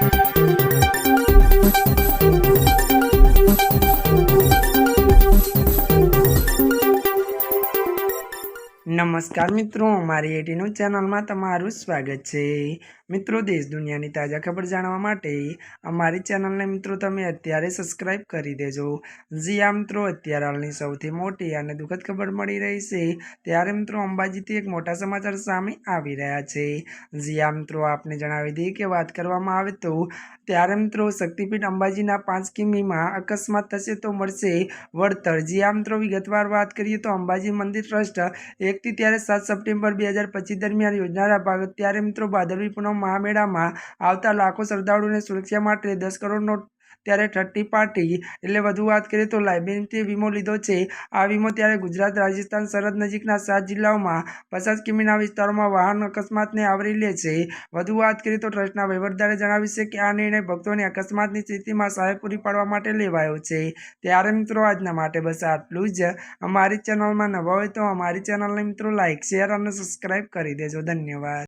Thank you. નમસ્કાર મિત્રો, અમારી એટીનું ચેનલમાં તમારું સ્વાગત છે. મિત્રો, દેશ દુનિયાની તાજા ખબર જાણવા માટે અમારી ચેનલને મિત્રો તમે અત્યારે સબસ્ક્રાઇબ કરી દેજો. જી આ મિત્રો, અત્યારે હાલની સૌથી મોટી અને દુઃખદ ખબર મળી રહી છે. ત્યારે મિત્રો, અંબાજીથી એક મોટા સમાચાર સામે આવી રહ્યા છે. જી આ મિત્રો, આપને જણાવી દઈએ કે વાત કરવામાં આવે તો ત્યારે મિત્રો, શક્તિપીઠ અંબાજીના પાંચ કિમીમાં અકસ્માત થશે તો મળશે. વળતર જી આ મિત્રો, વિગતવાર વાત કરીએ તો અંબાજી મંદિર ટ્રસ્ટ એકથી ત્યારે સાત સપ્ટેમ્બર બે હજાર પચીસ દરમિયાન યોજનારા ભાગ ત્યારે મિત્રો ભાદરવી પૂનમ મહામેળામાં આવતા લાખો શ્રદ્ધાળુઓને સુરક્ષા માટે દસ કરોડનો ત્યારે થર્ટી પાર્ટી એટલે વધુ વાત કરીએ તો લાયબિલિટી વીમો લીધો છે. આ વીમો ત્યારે ગુજરાત, રાજસ્થાન, સરહદ નજીકના સાત જિલ્લાઓમાં પચાસ કિમીના વિસ્તારોમાં વાહન અકસ્માતને આવરી લે છે. વધુ વાત કરીએ તો ટ્રસ્ટના વહીવટદારે જણાવ્યું છે કે આ નિર્ણય ભક્તોને અકસ્માતની સ્થિતિમાં સહાય પૂરી પાડવા માટે લેવાયો છે. ત્યારે મિત્રો આજના માટે બસ આટલું જ. અમારી ચેનલમાં નવા હોય તો અમારી ચેનલને મિત્રો લાઇક, શેર અને સબસ્ક્રાઈબ કરી દેજો. ધન્યવાદ.